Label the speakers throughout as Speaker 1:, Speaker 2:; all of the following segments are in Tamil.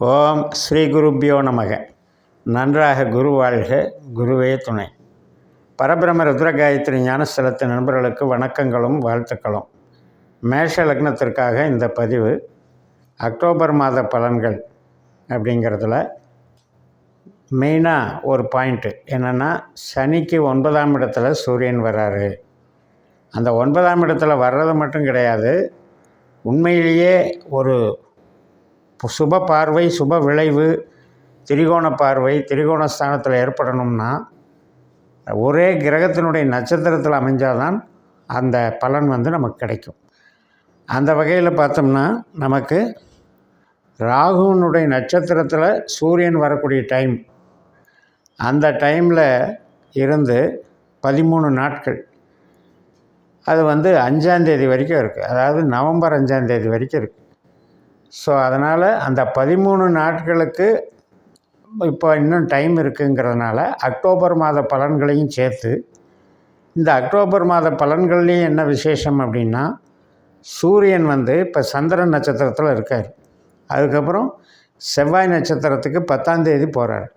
Speaker 1: ஓம் ஸ்ரீ குருப்பியோ நமக. நன்றாக குரு வாழ்க குருவே துணை. பரபிரம ருத்ரகாயத்ரி ஞானஸ்தலத்தின் நண்பர்களுக்கு வணக்கங்களும் வாழ்த்துக்களும். மேஷ லக்னத்திற்காக இந்த பதிவு அக்டோபர் மாத பலன்கள் அப்படிங்கிறதுல மெயினாக ஒரு பாயிண்ட்டு என்னென்னா சனிக்கு ஒன்பதாம் இடத்துல சூரியன் வராரு. அந்த ஒன்பதாம் இடத்துல வர்றது மட்டும் கிடையாது உண்மையிலேயே ஒரு சுப பார்வை சுப விளைவு திரிகோண பார்வை திரிகோண ஸ்தானத்தில் ஏற்படணும்னா ஒரே கிரகத்தினுடைய நட்சத்திரத்தில் அமைஞ்சாதான் அந்த பலன் வந்து நமக்கு கிடைக்கும். அந்த வகையில் பார்த்தோம்னா நமக்கு ராகுனுடைய நட்சத்திரத்தில் சூரியன் வரக்கூடிய டைம் அந்த டைமில் இருந்து பதிமூணு நாட்கள். அது வந்து அஞ்சாந்தேதி வரைக்கும் இருக்குது அதாவது நவம்பர் அஞ்சாந்தேதி வரைக்கும் இருக்குது ஸோ அதனால் அந்த பதிமூணு நாட்களுக்கு இப்போ இன்னும் டைம் இருக்குங்கிறதுனால அக்டோபர் மாத பலன்களையும் சேர்த்து இந்த அக்டோபர் மாத பலன்கள்லேயும் என்ன விசேஷம் அப்படின்னா சூரியன் வந்து இப்போ சந்திரன் நட்சத்திரத்தில் இருக்கார். அதுக்கப்புறம் செவ்வாய் நட்சத்திரத்துக்கு பத்தாந்தேதி போகிறார்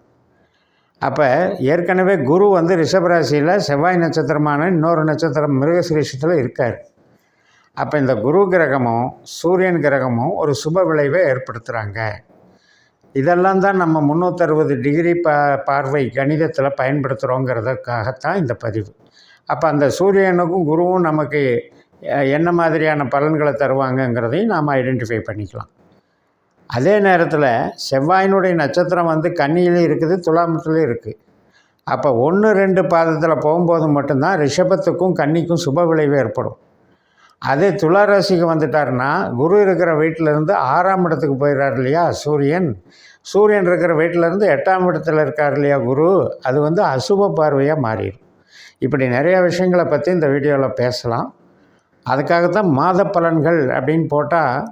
Speaker 1: அப்போ ஏற்கனவே குரு வந்து ரிஷபராசியில் செவ்வாய் நட்சத்திரமான இன்னொரு நட்சத்திரம் மிருகசிரீஷத்தில் இருக்கார். அப்போ இந்த குரு கிரகமும் சூரியன் கிரகமும் ஒரு சுப விளைவை ஏற்படுத்துகிறாங்க இதெல்லாம் தான் நம்ம முந்நூற்றறுபது டிகிரி ப பார்வை கணிதத்தில் பயன்படுத்துகிறோங்கிறதுக்காகத்தான் இந்த பதிவு. அப்போ அந்த சூரியனுக்கும் குருவும் நமக்கு என்ன மாதிரியான பலன்களை தருவாங்கங்கிறதையும் நாம் ஐடென்டிஃபை பண்ணிக்கலாம். அதே நேரத்தில் செவ்வாயினுடைய நட்சத்திரம் வந்து கன்னியிலையும் இருக்குது துலாமத்துலேயும் இருக்குது அப்போ ஒன்று ரெண்டு பாதத்தில் போகும்போது மட்டும்தான் ரிஷபத்துக்கும் கன்னிக்கும் சுப விளைவு ஏற்படும். அதே துளாராசிக்கு வந்துட்டார்னா குரு இருக்கிற வீட்டிலேருந்து ஆறாம் இடத்துக்கு போயிடுறார் இல்லையா சூரியன். சூரியன் இருக்கிற வீட்டிலேருந்து எட்டாம் இடத்துல இருக்கார் இல்லையா குரு. அது வந்து அசுப பார்வையாக மாறிடும். இப்படி நிறையா விஷயங்களை பற்றி இந்த வீடியோவில் பேசலாம். அதுக்காகத்தான் மாத பலன்கள் அப்படின்னு போட்டால்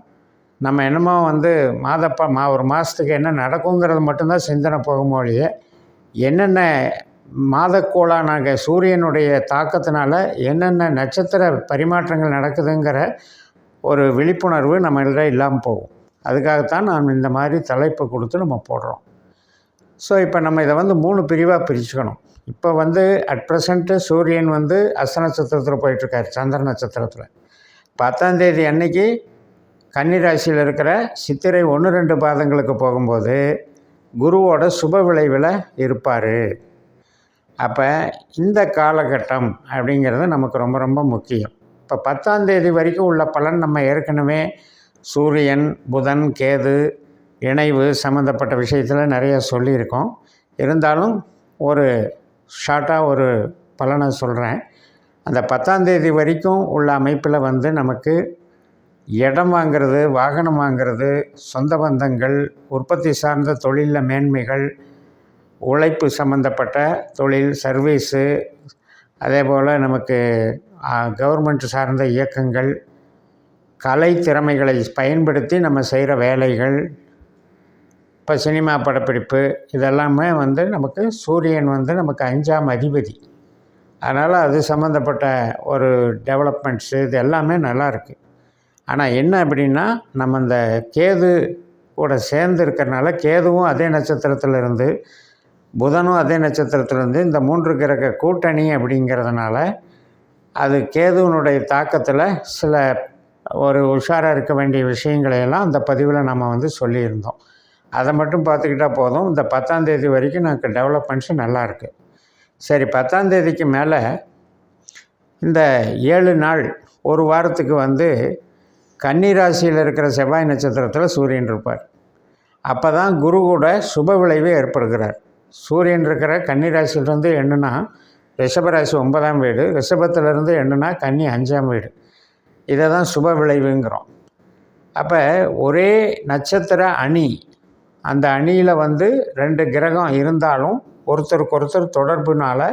Speaker 1: நம்ம என்னமோ வந்து மாதப்ப மா ஒரு மாதத்துக்கு என்ன நடக்குங்கிறது மட்டும்தான் சிந்தனை போகும் ஒழிய என்னென்ன மாதக்கோளா நாங்கள் சூரியனுடைய தாக்கத்தினால என்னென்ன நட்சத்திர பரிமாற்றங்கள் நடக்குதுங்கிற ஒரு விழிப்புணர்வு நம்மள்கிட்ட இல்லாமல் போகும். அதுக்காகத்தான் நாம் இந்த மாதிரி தலைப்பு கொடுத்து நம்ம போடுறோம். ஸோ இப்போ நம்ம இதை வந்து மூணு பிரிவாக பிரிச்சுக்கணும். இப்போ வந்து அட் ப்ரெசண்ட்டு சூரியன் வந்து அஸ்த நட்சத்திரத்தில் போயிட்டுருக்காரு சந்திர நட்சத்திரத்தில். பத்தாந்தேதி அன்னைக்கு கன்னிராசியில் இருக்கிற சித்திரை ஒன்று ரெண்டு பாதங்களுக்கு போகும்போது குருவோட சுப விளைவில் இருப்பார். அப்போ இந்த காலகட்டம் அப்படிங்கிறது நமக்கு ரொம்ப ரொம்ப முக்கியம். இப்போ பத்தாந்தேதி வரைக்கும் உள்ள பலன் நம்ம ஏற்கனவே சூரியன் புதன் கேது இணைவு சம்மந்தப்பட்ட விஷயத்தில் நிறைய சொல்லியிருக்கோம். இருந்தாலும் ஒரு ஷார்ட்டாக ஒரு பலனை சொல்கிறேன் அந்த பத்தாந்தேதி வரைக்கும் உள்ள அமைப்பில் வந்து நமக்கு இடம் வாங்கிறது வாகனம் வாங்கிறது சொந்த பந்தங்கள் உற்பத்தி சார்ந்த தொழிலில் மேன்மைகள் உழைப்பு சம்மந்தப்பட்ட தொழில் சர்வீஸு அதே போல் நமக்கு கவர்மெண்ட் சார்ந்த இயக்கங்கள் கலை திறமைகளை பயன்படுத்தி நம்ம செய்கிற வேலைகள் இப்போ சினிமா படப்பிடிப்பு இதெல்லாமே வந்து நமக்கு சூரியன் வந்து நமக்கு அஞ்சாம் அதிபதி. அதனால் அது சம்மந்தப்பட்ட ஒரு டெவலப்மெண்ட்ஸு இது எல்லாமே நல்லாயிருக்கு ஆனால் என்ன அப்படின்னா நம்ம இந்த கேது கூட சேர்ந்து இருக்கிறனால கேதுவும் அதே நட்சத்திரத்தில் இருந்து புதனும் அதே நட்சத்திரத்திலேருந்து இந்த மூன்று கிரக கூட்டணி அப்படிங்கிறதுனால அது கேதுவனுடைய தாக்கத்தில் சில ஒரு உஷாராக இருக்க வேண்டிய விஷயங்களையெல்லாம் அந்த பதிவில் நம்ம வந்து சொல்லியிருந்தோம். அதை மட்டும் பார்த்துக்கிட்டா போதும். இந்த பத்தாந்தேதி வரைக்கும் நமக்கு டெவலப்மெண்ட்ஸு நல்லாயிருக்கு சரி பத்தாந்தேதிக்கு மேலே இந்த ஏழு நாள் ஒரு வாரத்துக்கு வந்து கன்னிராசியில் இருக்கிற செவ்வாய் நட்சத்திரத்தில் சூரியன் இருப்பார். அப்போ தான் குரு கூட சுப விளைவு ஏற்படுகிறார். சூரியன் இருக்கிற கன்னிராசிலிருந்து எண்ணுனா ரிஷபராசி ஒன்பதாம் வீடு ரிஷபத்திலேருந்து எண்ணுனா கன்னி அஞ்சாம் வீடு. இதை தான் சுப விளைவுங்கிறோம். அப்போ ஒரே நட்சத்திர அணி அந்த அணியில் வந்து ரெண்டு கிரகம் இருந்தாலும் ஒருத்தருக்கு ஒருத்தர் தொடர்புனால்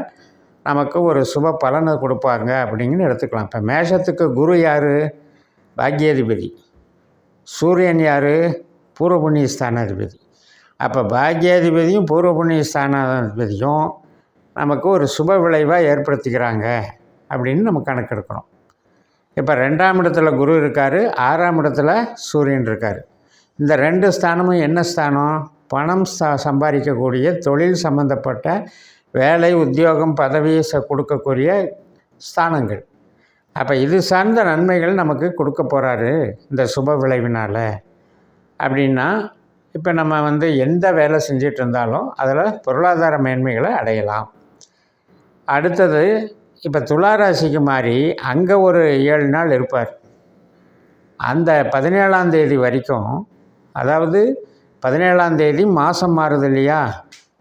Speaker 1: நமக்கு ஒரு சுப பலனை கொடுப்பாங்க அப்படிங்கன்னு எடுத்துக்கலாம். இப்போ மேஷத்துக்கு குரு யார்? பாக்யாதிபதி. சூரியன் யார்? பூர்வ ஸ்தானாதிபதி. அப்போ பாக்யாதிபதியும் பூர்வ புண்ணிய ஸ்தானாதிபதியும் நமக்கு ஒரு சுப விளைவாக ஏற்படுத்திக்கிறாங்க அப்படின்னு நம்ம கணக்கெடுக்கணும் இப்போ ரெண்டாம் இடத்துல குரு இருக்கார் ஆறாம் இடத்துல சூரியன் இருக்கார். இந்த ரெண்டு ஸ்தானமும் என்ன ஸ்தானம்? பணம் ச சம்பாதிக்கக்கூடிய தொழில் சம்மந்தப்பட்ட வேலை உத்தியோகம் பதவியை ச கொடுக்கக்கூடிய ஸ்தானங்கள். அப்போ இது சார்ந்த நன்மைகள் நமக்கு கொடுக்க போகிறாரு இந்த சுப விளைவினால். அப்படின்னா இப்போ நம்ம வந்து எந்த வேலை செஞ்சிட்டு இருந்தாலும் அதில் பொருளாதார மேன்மைகளை அடையலாம். அடுத்தது இப்போ துளாராசிக்கு மாறி அங்கே ஒரு ஏழு நாள் இருப்பார். அந்த பதினேழாம் தேதி வரைக்கும் அதாவது பதினேழாம் தேதி மாதம் மாறுது இல்லையா?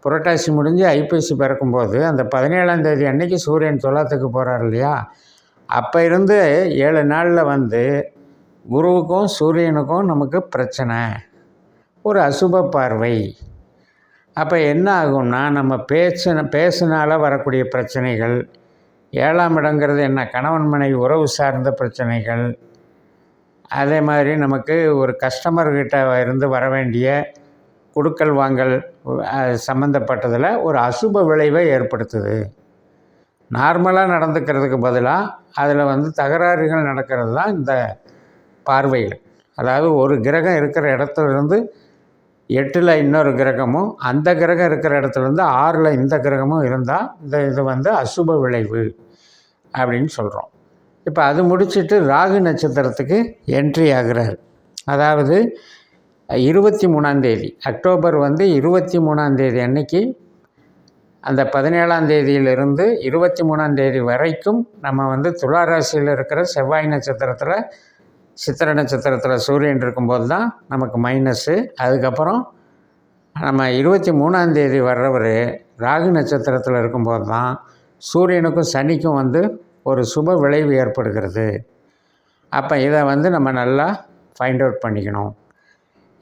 Speaker 1: புரட்டாசி முடிஞ்சு ஐப்பசி பிறக்கும்போது அந்த பதினேழாம் தேதி அன்னைக்கு சூரியன் துலாத்துக்கு போகிறார் இல்லையா? அப்போ இருந்து ஏழு நாளில் வந்து குருவுக்கும் சூரியனுக்கும் நமக்கு பிரச்சனை. ஒரு அசுப பார்வை. அப்போ என்ன ஆகும்னா நம்ம பேச்சு பேசினால வரக்கூடிய பிரச்சனைகள் ஏழாம் இடங்கிறது என்ன கணவன் மனைவி உறவு சார்ந்த பிரச்சனைகள் அதே மாதிரி நமக்கு ஒரு கஸ்டமர்கிட்ட இருந்து வர வேண்டிய கொடுக்கல் வாங்கல் சம்மந்தப்பட்டதில் ஒரு அசுப விளைவை ஏற்படுத்துது. நார்மலாக நடந்துக்கிறதுக்கு பதிலாக அதில் வந்து தகராறுகள் நடக்கிறது தான் இந்த பார்வைகள். அதாவது ஒரு கிரகம் இருக்கிற இடத்துல இருந்து எட்டில் இன்னொரு கிரகமும் அந்த கிரகம் இருக்கிற இடத்துல இருந்து ஆறில் இந்த கிரகமும் இருந்தால் இந்த இது வந்து அசுப விளைவு அப்படின்னு சொல்கிறோம் இப்போ அது முடிச்சுட்டு ராகு நட்சத்திரத்துக்கு என்ட்ரி ஆகிறார். அதாவது இருபத்தி மூணாந்தேதி அக்டோபர் வந்து இருபத்தி மூணாந்தேதி அன்னைக்கு அந்த பதினேழாம் தேதியிலிருந்து இருபத்தி மூணாம் தேதி வரைக்கும் நம்ம வந்து துளாராசியில் இருக்கிற செவ்வாய் நட்சத்திரத்தில் சித்திர நட்சத்திரத்தில் சூரியன் இருக்கும்போது தான் நமக்கு மைனஸ்ஸு அதுக்கப்புறம் நம்ம இருபத்தி மூணாந்தேதி வர்றவர் ராகு நட்சத்திரத்தில் இருக்கும்போது தான் சூரியனுக்கும் சனிக்கும் வந்து ஒரு சுப விளைவு ஏற்படுகிறது. அப்போ இதை வந்து நம்ம நல்லா ஃபைண்ட் அவுட் பண்ணிக்கணும்.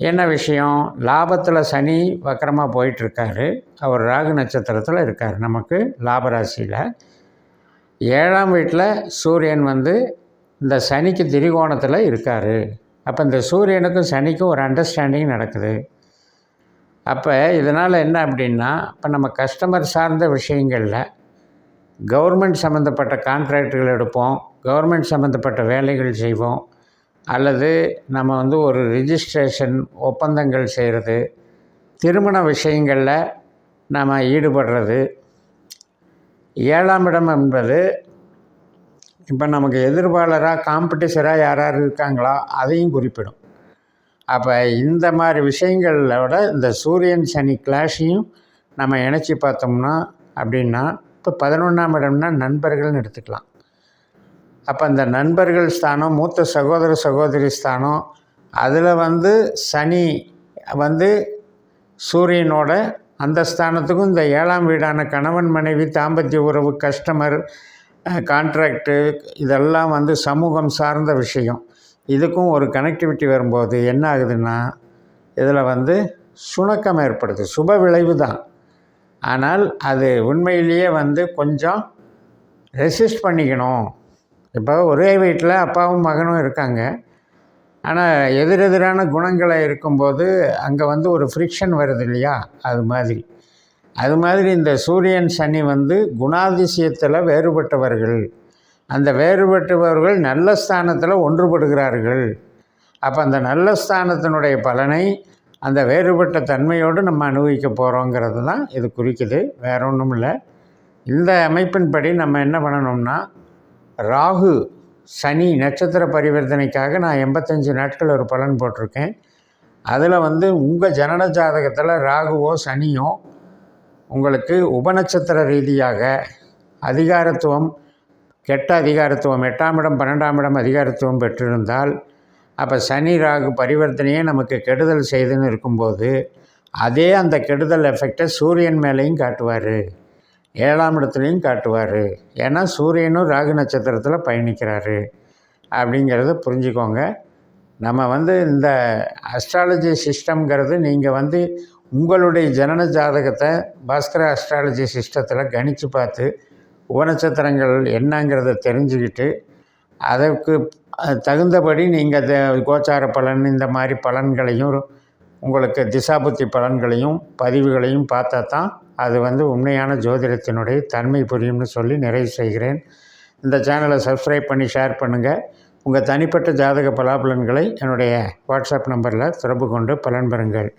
Speaker 1: என்ன விஷயம்? லாபத்தில் சனி வக்கரமாக போயிட்டுருக்காரு. அவர் ராகு நட்சத்திரத்தில் இருக்கார். நமக்கு லாபராசியில். ஏழாம் வீட்டில் சூரியன் வந்து இந்த சனிக்கு திரிகோணத்தில் இருக்கார். அப்போ இந்த சூரியனுக்கும் சனிக்கும் ஒரு அண்டர்ஸ்டாண்டிங் நடக்குது. அப்போ இதனால் என்ன அப்படின்னா இப்போ நம்ம கஸ்டமர் சார்ந்த விஷயங்களில் கவர்மெண்ட் சம்மந்தப்பட்ட கான்ட்ராக்டுகள் எடுப்போம் கவர்மெண்ட் சம்மந்தப்பட்ட வேலைகள் செய்வோம் அல்லது நம்ம வந்து ஒரு ரிஜிஸ்ட்ரேஷன் ஒப்பந்தங்கள் செய்கிறது திருமண விஷயங்களில் நாம் ஈடுபடுறது. ஏழாம் இடம் என்பது இப்போ நமக்கு எதிர்பாளராக காம்படிஷராக யார் யார் இருக்காங்களோ அதையும் குறிப்பிடும். அப்போ இந்த மாதிரி விஷயங்களோட இந்த சூரியன் சனி கிளாஷையும் நம்ம இணைச்சி பார்த்தோம்னா அப்படின்னா இப்போ பதினொன்றாம் இடம்னா நண்பர்கள்னு எடுத்துக்கலாம். அப்போ அந்த நண்பர்கள் ஸ்தானம் மூத்த சகோதர சகோதரி ஸ்தானம் அதில் வந்து சனி வந்து சூரியனோட அந்த ஸ்தானத்துக்கும் இந்த ஏழாம் வீடான கணவன் மனைவி தாம்பத்திய உறவு கஸ்டமர் கான்ட்ராக்டு இதெல்லாம் வந்து சமூகம் சார்ந்த விஷயம். இதுக்கும் ஒரு கனெக்டிவிட்டி வரும்போது என்ன ஆகுதுன்னா இதில் வந்து சுணக்கம் ஏற்படுது. சுப விளைவு தான். ஆனால் அது உண்மையிலேயே வந்து கொஞ்சம் ரெசிஸ்ட் பண்ணிக்கணும். இப்போ ஒரே வீட்டில் அப்பாவும் மகனும் இருக்காங்க. ஆனால் எதிரெதிரான குணங்களை இருக்கும்போது அங்கே வந்து ஒரு ஃப்ரிக்ஷன் வருது இல்லையா? அது மாதிரி. அது மாதிரி இந்த சூரியன் சனி வந்து குணாதிசயத்தில் வேறுபட்டவர்கள். அந்த வேறுபட்டவர்கள் நல்ல ஸ்தானத்தில் ஒன்றுபடுகிறார்கள். அப்போ அந்த நல்ல ஸ்தானத்தினுடைய பலனை அந்த வேறுபட்ட தன்மையோடு நம்ம அனுபவிக்க போகிறோங்கிறது தான் இது குறிக்குது. வேற ஒன்றும் இல்லை. இந்த அமைப்பின்படி நம்ம என்ன பண்ணணும்னா ராகு சனி நட்சத்திர பரிவர்த்தனைக்காக நான் எண்பத்தஞ்சு நாட்கள் ஒரு பலன் போட்டிருக்கேன். அதில் வந்து உங்கள் ஜனன ஜாதகத்தில் ராகுவோ சனியோ உங்களுக்கு உபநட்சத்திர ரீதியாக அதிகாரத்துவம் கெட்ட அதிகாரத்துவம் எட்டாம் இடம் பன்னெண்டாம் இடம் அதிகாரத்துவம் பெற்றிருந்தால் அப்போ சனி ராகு பரிவர்த்தனையே நமக்கு கெடுதல் செய்துன்னு இருக்கும்போது அதே அந்த கெடுதல் எஃபெக்டை சூரியன் மேலேயும் காட்டுவார். ஏழாம் இடத்துலையும் காட்டுவார். ஏன்னா சூரியனும் ராகு நட்சத்திரத்தில் பயணிக்கிறாரு. அப்படிங்கிறத புரிஞ்சுக்கோங்க. நம்ம வந்து இந்த அஸ்ட்ராலஜி சிஸ்டம்ங்கிறது நீங்கள் வந்து உங்களுடைய ஜனன ஜாதகத்தை பாஸ்கர அஸ்ட்ராலஜி சிஸ்டத்தில் கணித்து பார்த்து உபநட்சத்திரங்கள் என்னங்கிறத தெரிஞ்சுக்கிட்டு அதற்கு தகுந்தபடி நீங்கள் த கோச்சார பலன் இந்த மாதிரி பலன்களையும் உங்களுக்கு திசாபுத்தி பலன்களையும் பதிவுகளையும் பார்த்தா தான் அது வந்து உண்மையான ஜோதிடத்தினுடைய தன்மை புரியும்னு சொல்லி நிறைவு செய்கிறேன். இந்த சேனலை சப்ஸ்கிரைப் பண்ணி ஷேர் பண்ணுங்கள் உங்கள் தனிப்பட்ட ஜாதக பலாபலன்களை என்னுடைய வாட்ஸ்அப் நம்பரில் தொடர்பு கொண்டு பலன் பெறுங்கள்.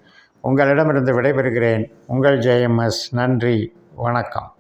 Speaker 1: உங்களிடமிருந்து விடைபெறுகிறேன். உங்கள் ஜேஎம்எஸ் நன்றி. வணக்கம்.